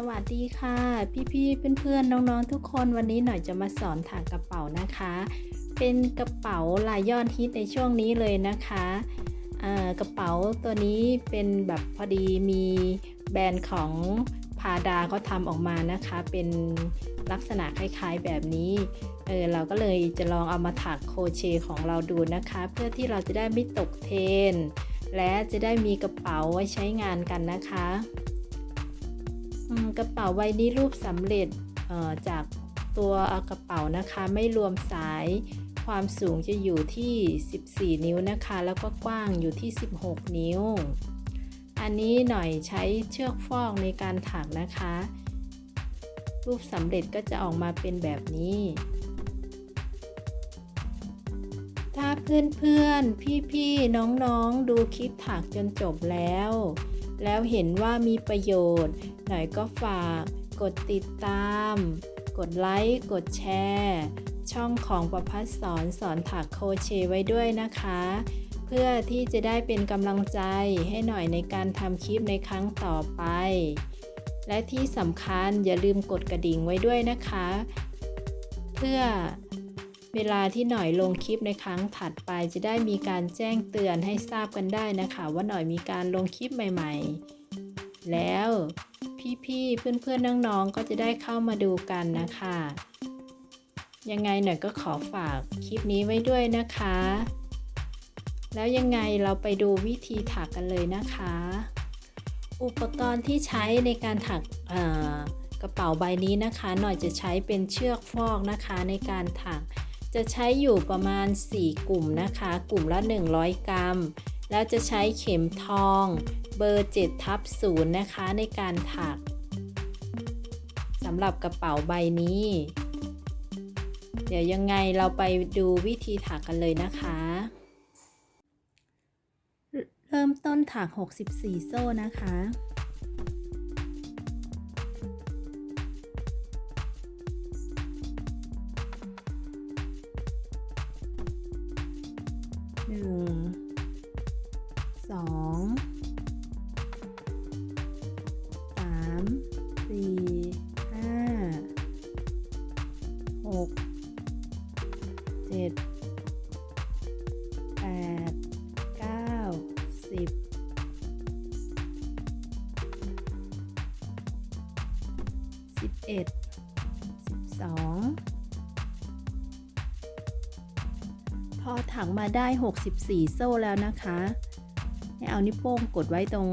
สวัสดีค่ะ พี่ๆเพื่อนๆน้องๆทุกคนวันนี้หน่อยจะมาสอนถักกระเป๋านะคะ เป็นกระเป๋าลายยอดฮิตในช่วงนี้เลยนะคะกระเป๋าตัวนี้เป็นแบบพอดีมีแบรนด์ของพาดาเขาทำออกมานะคะ เป็นลักษณะคล้ายๆแบบนี้เออเราก็เลยจะลองเอามาถักโคเชของเราดูนะคะ เพื่อที่เราจะได้ไม่ตกเทรนและจะได้มีกระเป๋าไว้ใช้งานกันนะคะ กระเป๋าใบนี้รูปสำเร็จจากตัวกระเป๋านะคะไม่รวมสายความสูงจะอยู่ที่ 14 นิ้วนะคะ แล้วก็กว้างอยู่ที่ 16 นิ้ว อันนี้หน่อยใช้เชือกฟอกในการถักนะคะ รูปสำเร็จก็จะออกมาเป็นแบบนี้ ถ้าเพื่อนๆ พี่ๆ น้องๆ ดูคลิปถักจนจบแล้ว แล้วเห็นว่ามีประโยชน์ หน่อยก็ฝาก กดติดตาม กดไลค์ กดแชร์ ช่องของประพัฒสอนสอนถักโคเชไว้ด้วยนะคะ เพื่อที่จะได้เป็นกำลังใจให้หน่อยในการทำคลิปในครั้งต่อไป และที่สำคัญอย่าลืมกดกระดิ่งไว้ด้วยนะคะ เพื่อ เวลาที่หน่อยลงคลิปในครั้งถัดไปจะได้มีการแจ้งเตือนให้ทราบกันได้นะคะ ว่าหน่อยมีการลงคลิปใหม่ๆ แล้วพี่ๆ เพื่อนๆ น้องๆ ก็จะได้เข้ามาดูกันนะคะ ยังไงหน่อยก็ขอฝากคลิปนี้ไว้ด้วยนะคะ แล้วยังไงเราไปดูวิธีถักกันเลยนะคะ อุปกรณ์ที่ใช้ในการถักกระเป๋าใบนี้นะคะ หน่อยจะใช้เป็นเชือกฟอกนะคะในการถัก จะใช้อยู่ประมาณ 4 กลุ่มนะคะ กลุ่มละ 100 กรัม แล้วจะใช้เข็มทอง เบอร์7ทับ0นะคะ ในการถักสำหรับกระเป๋าใบนี้ เดี๋ยวยังไงเราไปดูวิธีถักกันเลยนะคะ เริ่มต้นถัก 64 โซ่นะคะ ได้ 64 โซ่แล้วนะคะให้เอานิ้วโป้งกดไว้ตรง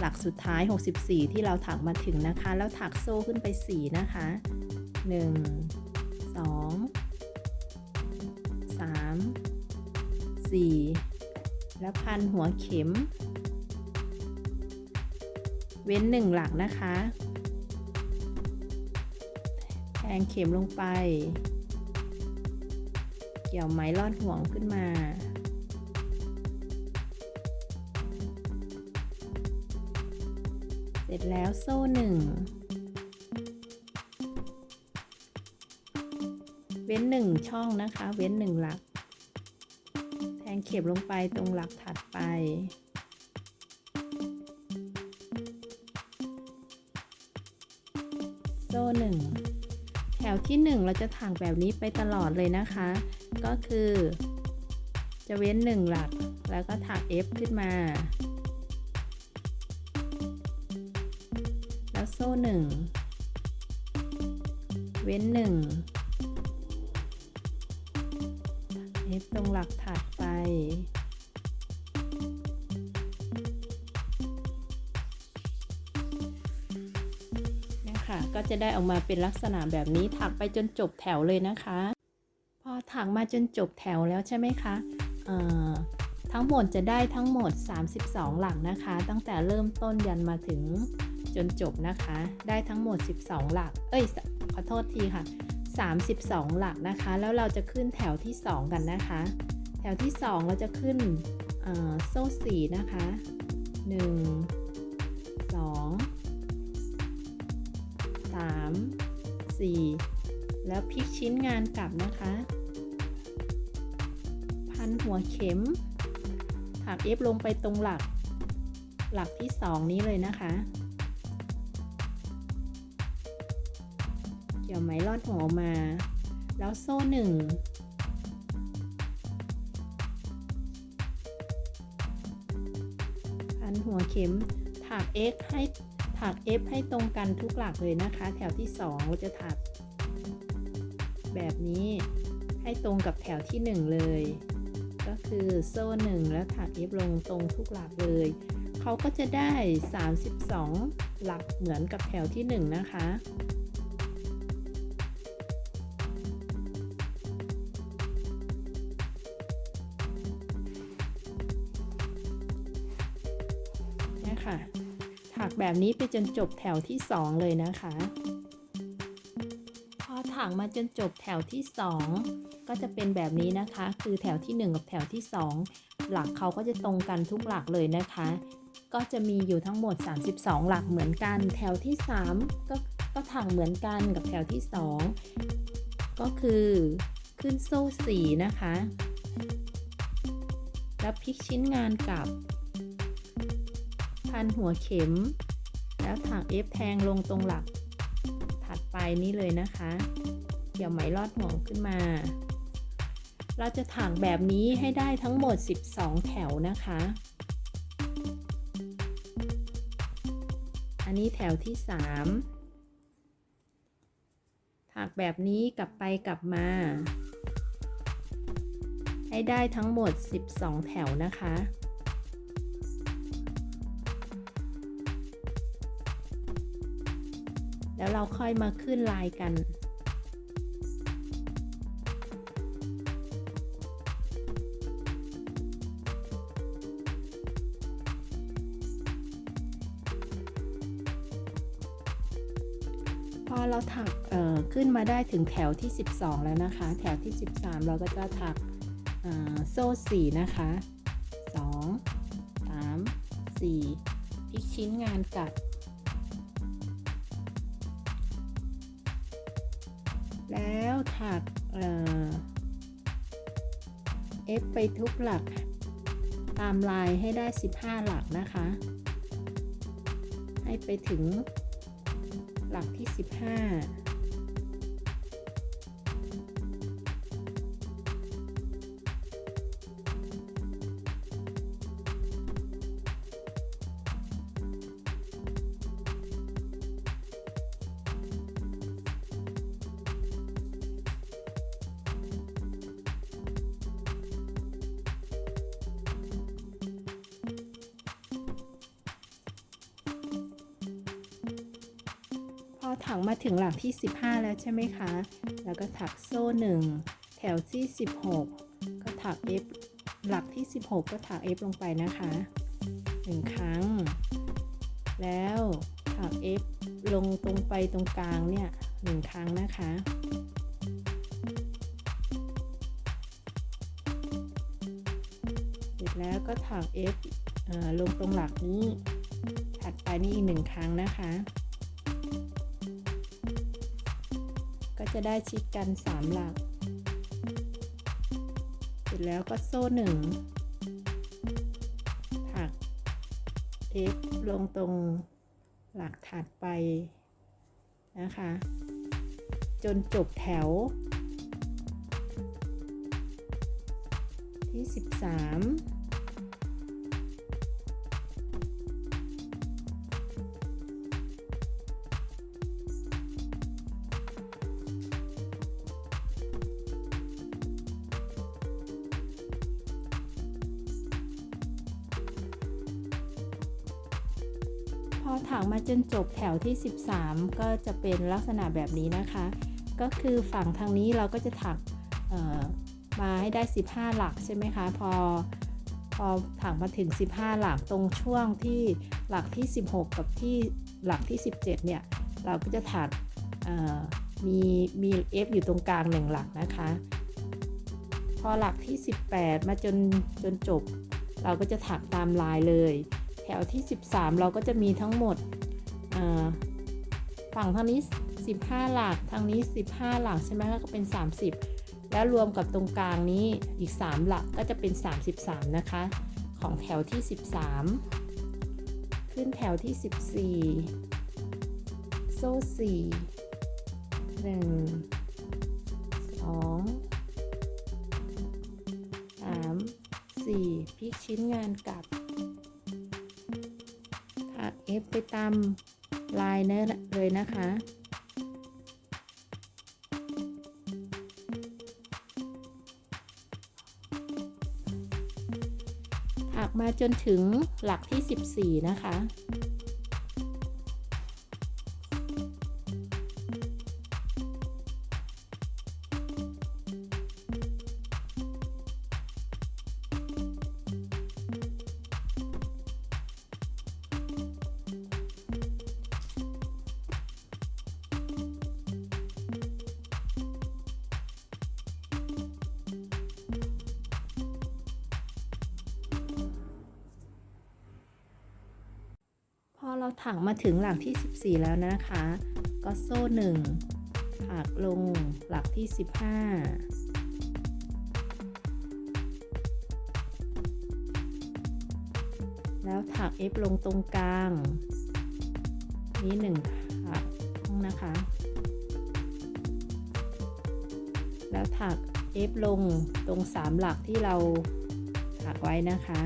หลักสุดท้าย 64 ที่เราถักมาถึงนะคะ แล้วถักโซ่ขึ้นไป 4 นะคะ 1 2 3 4 แล้วพันหัวเข็ม เว้น 1 หลักนะคะ แทงเข็มลงไป กี่ยวไหมลอดห่วงขึ้นมา เสร็จแล้วโซ่หนึ่งเว้นหนึ่งช่องนะคะ เว้นหนึ่งหลัก แทงเข็มลงไปตรงหลักถัดไป โซ่หนึ่งแถวที่1เราจะถักแบบนี้ไปตลอดเลยนะคะ ก็คือ จะเว้น 1 หลักแล้วก็ถัก F ขึ้นมา แล้วโซ่ 1 เว้น 1 F ตรงหลักถัดไปค่ะก็จะได้ออกมาเป็นลักษณะแบบนี้ถักไปจนจบแถวเลยนะคะ มาจนจบแถวแล้วใช่ไหมคะทั้งหมดจะได้ทั้งหมด 32 หลักนะคะ ตั้งแต่เริ่มต้นยันมาถึงจนจบนะคะ ได้ทั้งหมด 12 หลัก เอ้ย ขอโทษทีค่ะ 32 หลักนะคะ แล้วเราจะขึ้นแถวที่ 2 กันนะคะ แถวที่ 2 เราจะขึ้นโซ่ 4 นะคะ 1 2 3 4 แล้วพลิกชิ้นงานกลับนะคะ พันหัวเข็ม ถักเอฟลงไปตรงหลัก หลักที่ 2 นี้เลยนะคะ เกี่ยวไหมลอดหัวมา แล้วโซ่หนึ่งพันหัวเข็ม ถัก x ให้ถัก f ให้ตรงกันทุกหลักเลยนะคะ แถวที่ 2 เราจะถัก แบบนี้ให้ตรงกับแถวที่ 1 เลย ก็คือโซ่1แล้วถัก f ลงตรงทุกหลักเลยเขาก็จะได้ 32 หลักเหมือนกับแถวที่ 1 นะคะนี่ค่ะถักแบบนี้ไปจนจบแถวที่ 2 เลยนะคะ ถักมาจนจบแถวที่ 2 ก็จะเป็นแบบนี้นะคะ คือแถวที่ 1 กับแถวที่ 2 หลักเขาก็จะตรงกันทุกหลักเลยนะคะ ก็จะมีอยู่ทั้งหมด 32 หลักเหมือนกัน แถวที่ 3 ก็ก็ถักเหมือนกันกับแถวที่ 2 ก็คือขึ้นโซ่สีนะคะ แล้วพลิกชิ้นงานกลับ พันหัวเข็ม แล้วถัก F แทงลงตรงหลักถัดไปนี้เลยนะคะ เดี๋ยวไหมลอดหัวขึ้นมา เราจะถักแบบนี้ให้ได้ทั้งหมด 12 แถวนะคะ อันนี้แถวที่ 3 ถักแบบนี้กลับไปกลับมา ให้ได้ทั้งหมด 12 แถวนะคะแล้วเราค่อยมาขึ้นลายกัน มาได้ถึงแถวที่ 12 แล้วนะคะ แถวที่ 13 เราก็จะถักโซ่ 4 นะคะ 2 3 4พลิกชิ้นงานกลับแล้วถักเอฟไปทุกหลักตามลายให้ได้ 15 หลักนะคะ ให้ไปถึงหลักที่ 15าถึงหลักที่ 15 แล้วใช่ไหมคะ แล้วก็ถักโซ่ 1 แถวที่ 16 ก็ถัก F หลักที่ 16 ก็ถัก F ลงไปนะคะ 1 ครั้ง แล้วถัก F ลงตรงไปตรงกลางเนี่ย1ครั้งนะคะ เสร็จแล้วก็ถัก F เอ่อลงตรงหลักนี้ ถัดไปนี่อีกหนึ่งครั้งนะคะ จะได้ชิดกัน 3 หลัก เสร็จแล้วก็โซ่หนึ่งถัก F ลงตรงหลักถัดไปนะคะ จนจบแถว ที่ 13 จนจบแถวที่ 13 ก็จะเป็นลักษณะแบบนี้นะคะ ก็คือฝั่งทางนี้เราก็จะถักมาให้ได้ 15 หลักใช่ไหมคะพอพอถักมาถึง 15 หลักตรงช่วงที่หลักที่ 16 กับที่หลักที่ 17 เนี่ย เราก็จะถักมีมี F อยู่ตรงกลางหนึ่งหลักนะคะ พอหลักที่ 18 มาจนจนจบ เราก็จะถักตามลายเลย แถวที่ 13 เราก็จะมีทั้งหมด ฝั่งทางนี้ 15 หลักทางนี้ 15 หลักใช่ไหมคะก็เป็น 30 แล้วรวมกับตรงกลางนี้อีก 3 หลักก็จะเป็น 33 นะคะ ของแถวที่ 13 ขึ้นแถวที่ 14 โซ่4หนึ่งสองสามสี่พลิกชิ้นงานกลับถัก F ไปตาม ลายเนื้อเลยนะคะ ถักมาจนถึงหลักที่ 14 นะคะ เราถักมาถึงหลักที่ 14 แล้วนะคะ ก็โซ่หนึ่งถักลงหลักที่ 15 แล้วถัก F ลงตรงกลาง นี้หนึ่งถักนะคะ แล้วถัก F ลงตรง 3 หลักที่เราถักไว้นะคะ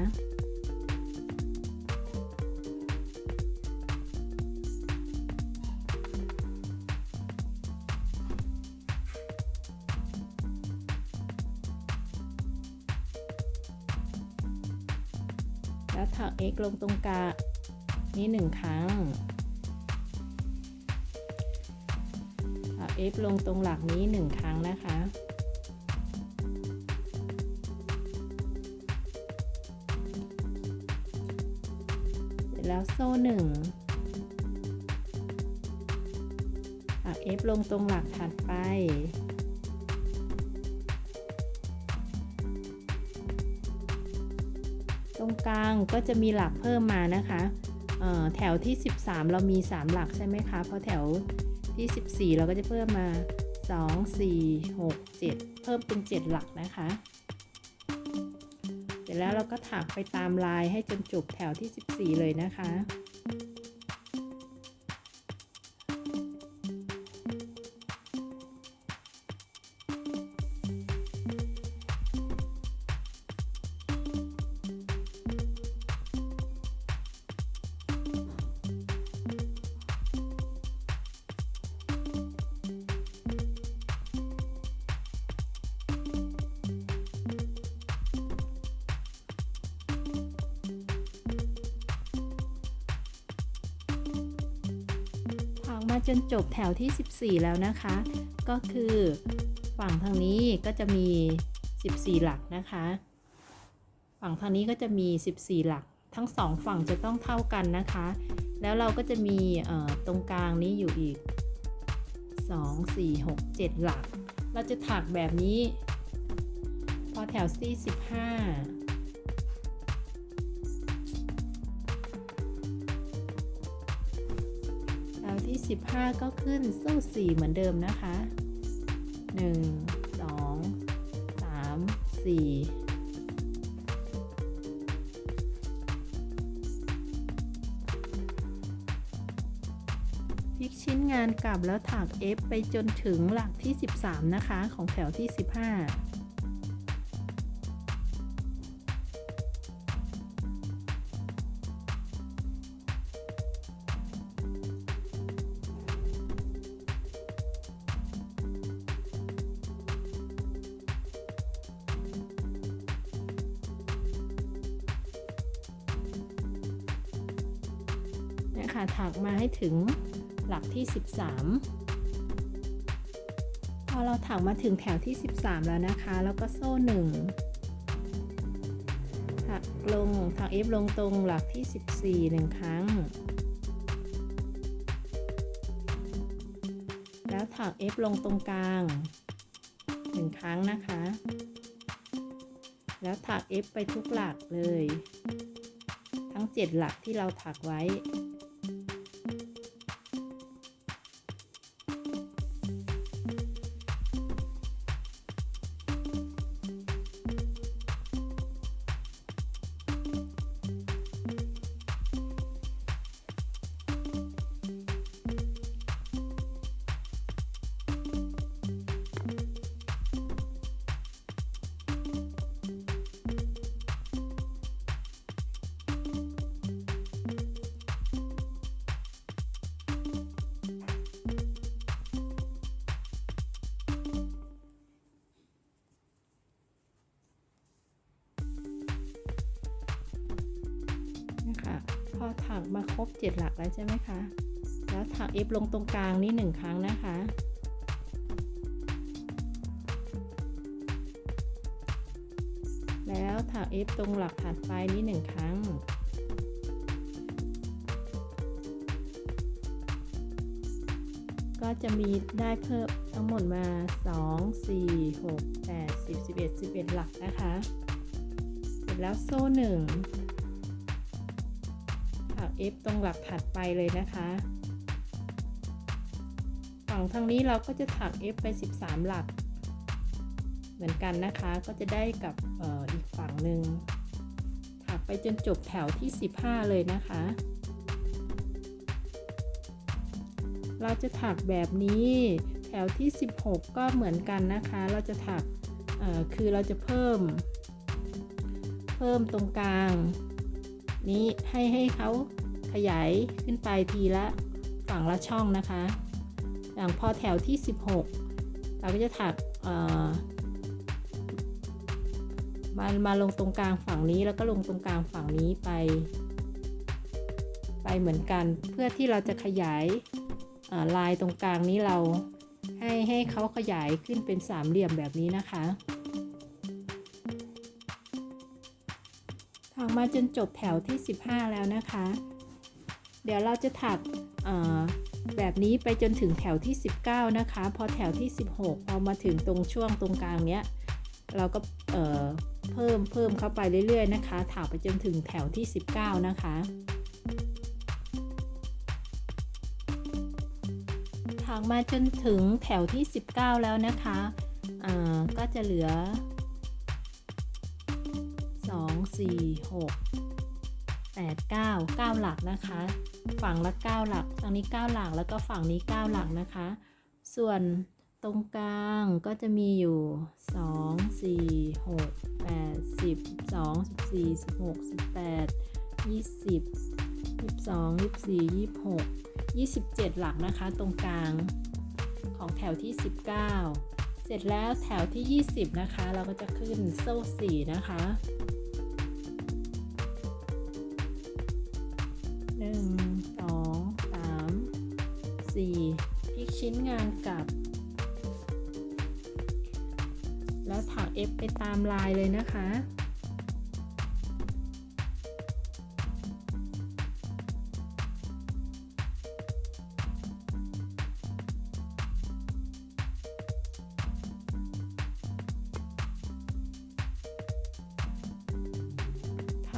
ลงตรงกลางนี้หนึ่งครั้งถัก f ลงตรงหลักนี้หนึ่งครั้งนะคะเสร็จแล้วโซ่หนึ่งถัก f ลงตรงหลักถัดไป รงกลางก็จะมีหลักเพิ่มมานะคะแถวที่ 13 เรามี 3 หลักใช่ไหมคะเพราะแถวที่ 14 เราก็จะเพิ่มมา 2 4 6 7 เพิ่มเป็น 7 หลักนะคะ เสร็จแล้วเราก็ถักไปตามลายให้จนจบแถวที่ 14 เลยนะคะ จบแถวที่ 14 แล้วนะคะ ก็คือฝั่งทางนี้ก็จะมี 14 หลักนะคะ ฝั่งทางนี้ก็จะมี 14 หลัก ทั้งสองฝั่งจะต้องเท่ากันนะคะ แล้วเราก็จะมีตรงกลางนี้อยู่อีก 2 4 6 7 หลัก เราจะถักแบบนี้ พอแถวที่ 15 15 ก็ขึ้นโซ่4เหมือนเดิมนะคะ 1 2 3 4พลิกชิ้นงานกลับแล้วถัก F ไปจนถึงหลักที่ 13 นะคะ ของแถวที่ 15 ค่ะถักมาให้ถึงหลักที่ 13 พอเราถักมาถึงแถวที่ 13 แล้วนะคะ แล้วก็โซ่หนึ่งถักลงถัก F ลงตรงหลักที่ 14หนึ่งครั้ง แล้วถัก F ลงตรงกลางหนึ่งครั้งนะคะ แล้วถัก F ไปทุกหลักเลย ทั้ง 7 หลักที่เราถักไว้ พอถักมาครบ 7 หลักแล้วใช่ไหมคะ แล้วถัก F ลงตรงกลางนี่หนึ่งครั้งนะคะ แล้วถัก F ตรงหลักถัดไปนี่หนึ่งครั้งก็จะมีได้เพิ่มทั้งหมดมา 2 4 6 8 10 11 11 หลักนะคะ เสร็จแล้วโซ่หนึ่ง ถัก F ตรงหลักถัดไปเลยนะคะ ฝั่งทางนี้เราก็จะถัก F ไป 13 หลัก เหมือนกันนะคะ ก็จะได้กับอออีกฝั่งหนึ่งถักไปจนจบแถวที่ 15 เลยนะคะ เราจะถักแบบนี้แถวที่ 16 ก็เหมือนกันนะคะ เราจะถักคือเราจะเพิ่ม เพิ่มตรงกลาง นี้ให้ให้เขาขยายขึ้นไปทีละฝั่งละช่องนะคะ อย่างพอแถวที่ 16 เราก็จะถักมามาลงตรงกลางฝั่งนี้แล้วก็ลงตรงกลางฝั่งนี้ไป ไปเหมือนกัน เพื่อที่เราจะขยายลายตรงกลางนี้เราให้ให้เขาขยายขึ้นเป็นสามเหลี่ยมแบบนี้นะคะ ถักมาจนจบแถวที่ 15 แล้วนะคะ เดี๋ยวเราจะถักแบบนี้ไปจนถึงแถวที่ 19 นะคะ พอแถวที่ 16พอมาถึงตรงช่วงตรงกลางเนี้ย เราก็เเพิ่มเพิ่มเข้าไปเรื่อยๆนะคะ ถักไปจนถึงแถวที่ 19 นะคะ ถักมาจนถึงแถวที่ 19 แล้วนะคะ ก็จะเหลือ 4 6 8 9 9 หลักนะคะ ฝั่งละ 9 หลักฝั่งนี้ 9 หลักแล้วก็ฝั่งนี้ 9 หลักนะคะ ส่วนตรงกลางก็จะมีอยู่ 2 4 6 8 10 12 14 16 18 20 22 24 26 27 หลักนะคะ ตรงกลางของแถวที่ 19 เสร็จแล้วแถวที่ 20 นะคะ เราก็จะขึ้นโซ่4นะคะ ชิ้นงานกลับ แล้วถัก F ไปตามลายเลยนะคะ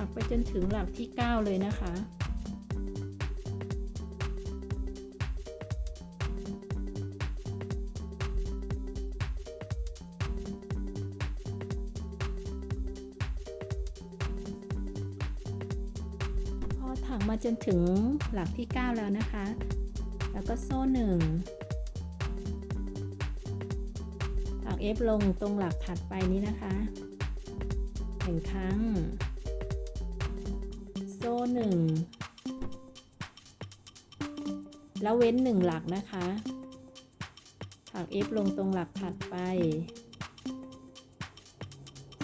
ักไปจนถึงหลักที่ 9 เลยนะคะ นถึงหลักที่ 9 แล้วนะคะ แล้วก็โซ่หนึ่งถัก F ลงตรงหลักถัดไปนี้นะคะหนึ่งครั้ง โซ่หนึ่งแล้วเว้นหนึ่งหลักนะคะ ถัก F ลงตรงหลักถัดไป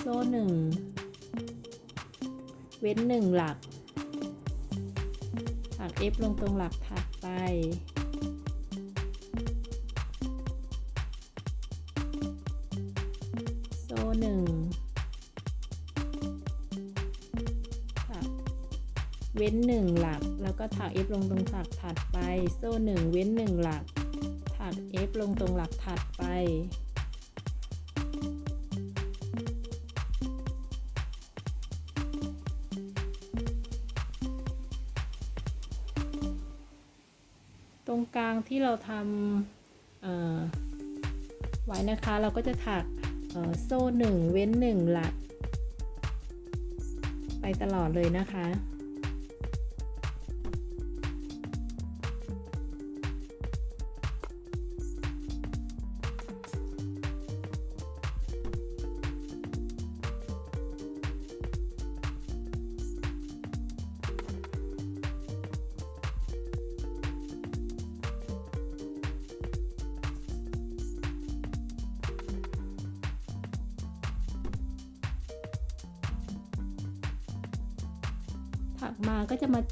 โซ่หนึ่งเว้นหนึ่งหลัก ถัก F ลงตรงหลักถัดไปโซ่หนึ่งเว้น1หลัก แล้วก็ถัก F ลงตรงถักถัดไป โซ่1เว้น1หลัก ถัก F ลงตรงหลักถัดไป ตรงกลางที่เราทำไว้นะคะ เราก็จะถักโซ่1เว้น1หลัก ไปตลอดเลยนะคะ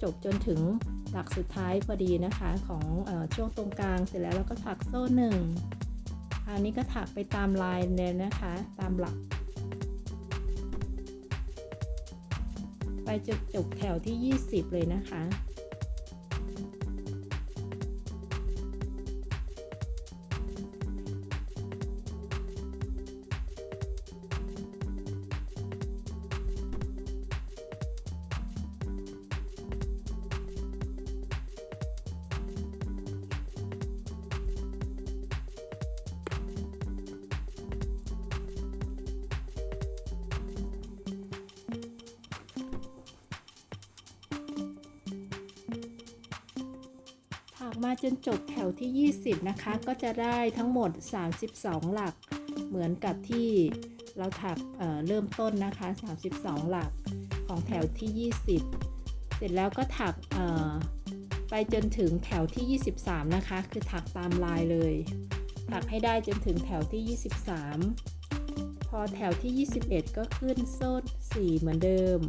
จบจนถึงหลักสุดท้ายพอดีนะคะของออช่วงตรงกลางเสร็จแล้วเราก็ถักโซ่หนึ่งคราวนี้ก็ถักไปตามลายเลยนะคะ ตามหลัก ไปจนจบแถวที่ 20 เลยนะคะ มาจนจบแถวที่ 20 นะคะ ก็จะได้ทั้งหมด 32 หลัก เหมือนกับที่เราถักเเริ่มต้นนะคะ 32 หลักของแถวที่ 20 เสร็จแล้วก็ถักไปจนถึงแถวที่ 23 นะคะ คือถักตามลายเลย ถักให้ได้จนถึงแถวที่ 23 พอแถวที่ 21 ก็ขึ้นโซ่ 4 เหมือนเดิม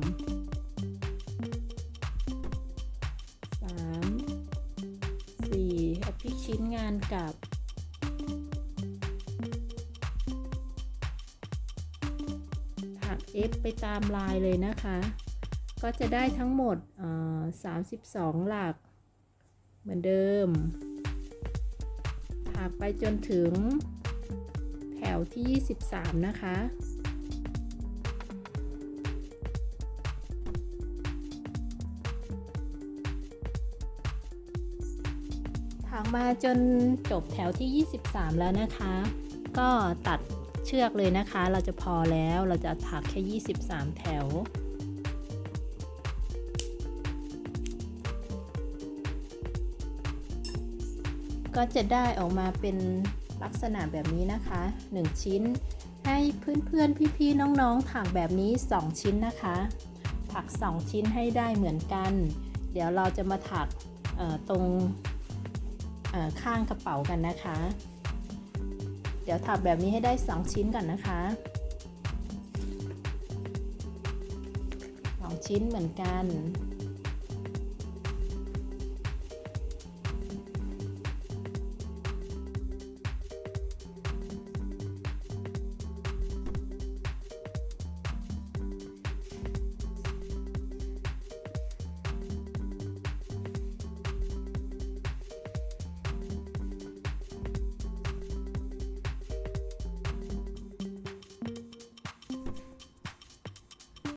ันกับ ถัก F ไปตามลายเลยนะคะ ก็จะได้ทั้งหมดเอ่อ32หลัก เหมือนเดิม ถักไปจนถึงแถวที่ 23 นะคะ ถักมาจนจบแถวที่ 23 แล้วนะคะ ก็ตัดเชือกเลยนะคะ เราจะพอแล้วเราจะถักแค่ 23 แถว ก็จะได้ออกมาเป็นลักษณะแบบนี้นะคะ 1 ชิ้น ให้เพื่อนๆพี่ๆน้องๆถักแบบนี้ 2 ชิ้นนะคะ ถัก 2 ชิ้นให้ได้เหมือนกัน เดี๋ยวเราจะมาถักตรง ข้างกระเป๋ากันนะคะ เดี๋ยวถักแบบนี้ให้ได้ 2 ชิ้นก่อนนะคะ 2 ชิ้นเหมือนกัน